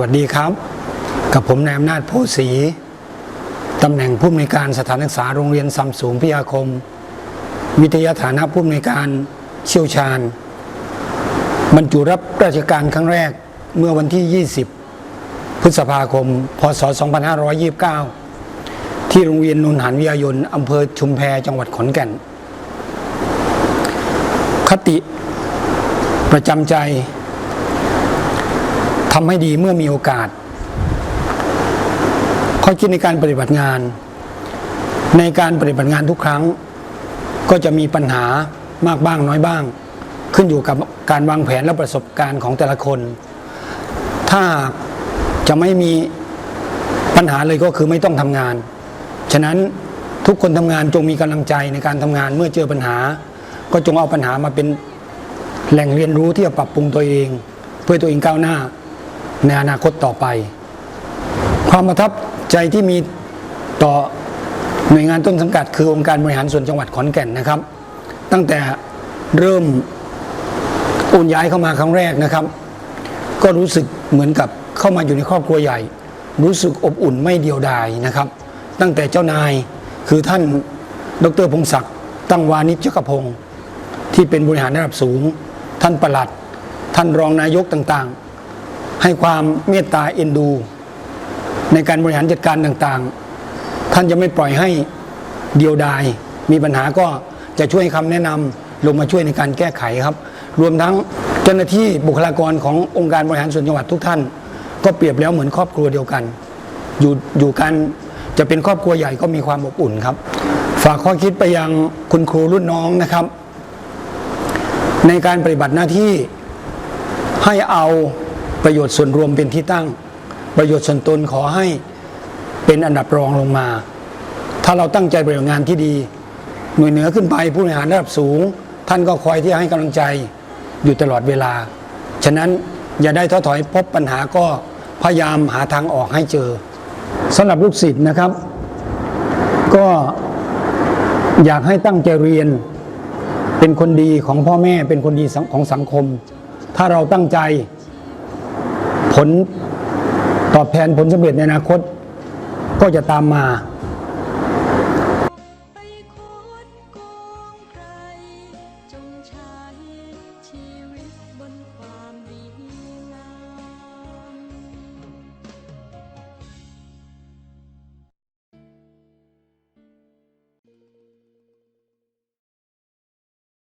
วัสดีครับ กับผมนายอำนาจโพธิ์ศรีตำแหน่งผู้อำนวยการสถานศึกษาโรงเรียนซัมสูงพิยาคม วิทยาฐานะผู้อำนวยการเชี่ยวชาญ บรรจุรับราชการครั้งแรกเมื่อวันที่ 20 พฤษภาคม พศ 2529 ที่โรงเรียนนนหันวิทยายนอำเภอชุมแพจังหวัดขอนแก่น คติประจำใจ ทำให้ดีเมื่อมีโอกาสข้อคิดในการปฏิบัติงาน ในการปฏิบัติงานทุกครั้ง ก็จะมีปัญหามากบ้างน้อยบ้าง ขึ้นอยู่กับการวางแผนและประสบการณ์ของแต่ละคน ถ้าจะไม่มีปัญหาเลยก็คือไม่ต้องทำงาน ฉะนั้นทุกคนทำงานจงมีกำลังใจในการทำงานเมื่อเจอปัญหา ก็จงเอาปัญหามาเป็นแหล่งเรียนรู้ที่จะปรับปรุงตัวเอง เพื่อตัวเองก้าวหน้า ในอนาคตต่อไป ความประทับใจที่มีต่อหน่วยงานต้นสังกัด คือองค์การบริหารส่วนจังหวัดขอนแก่นนะครับ ตั้งแต่เริ่มโอนย้ายเข้ามาครั้งแรกนะครับ ก็รู้สึกเหมือนกับเข้ามาอยู่ในครอบครัวใหญ่ รู้สึกอบอุ่นไม่เดียวดายนะครับ ตั้งแต่เจ้านายคือท่านดรพงศักดิ์ตั้งวานิชจักรพงศ์ที่เป็นบริหารระดับสูง ท่านประหลัด ท่านรองนายกต่างๆ ให้ความเมตตาเอ็นดู ในการบริหารจัดการต่างๆ ท่านจะไม่ปล่อยให้เดียวดาย มีปัญหาก็จะช่วยคำแนะนำลงมาช่วยในการแก้ไขครับ รวมทั้งเจ้าหน้าที่บุคลากรขององค์การบริหารส่วนจังหวัดทุกท่าน ก็เปรียบแล้วเหมือนครอบครัวเดียวกัน อยู่อยู่กันจะเป็นครอบครัวใหญ่ก็มีความอบอุ่นครับ ฝากข้อคิดไปยังคุณครูรุ่นน้องนะครับ ในการปฏิบัติหน้าที่ให้เอา ประโยชน์ส่วนรวมเป็นที่ตั้ง ประโยชน์ส่วนตนขอให้เป็นอันดับรองลงมา ถ้าเราตั้งใจปฏิบัติงานที่ดี หน่วยเหนือขึ้นไปผู้บริหารระดับสูง ท่านก็คอยที่ให้กำลังใจอยู่ตลอดเวลา ฉะนั้นอย่าได้ท้อถอยพบปัญหาก็พยายามหาทางออกให้เจอสำหรับลูกศิษย์นะครับ ก็อยากให้ตั้งใจเรียนเป็นคนดีของพ่อแม่เป็นคนดีของสังคม ถ้าเราตั้งใจ ผลตอบแทนผลสำเร็จในอนาคตก็จะตามมา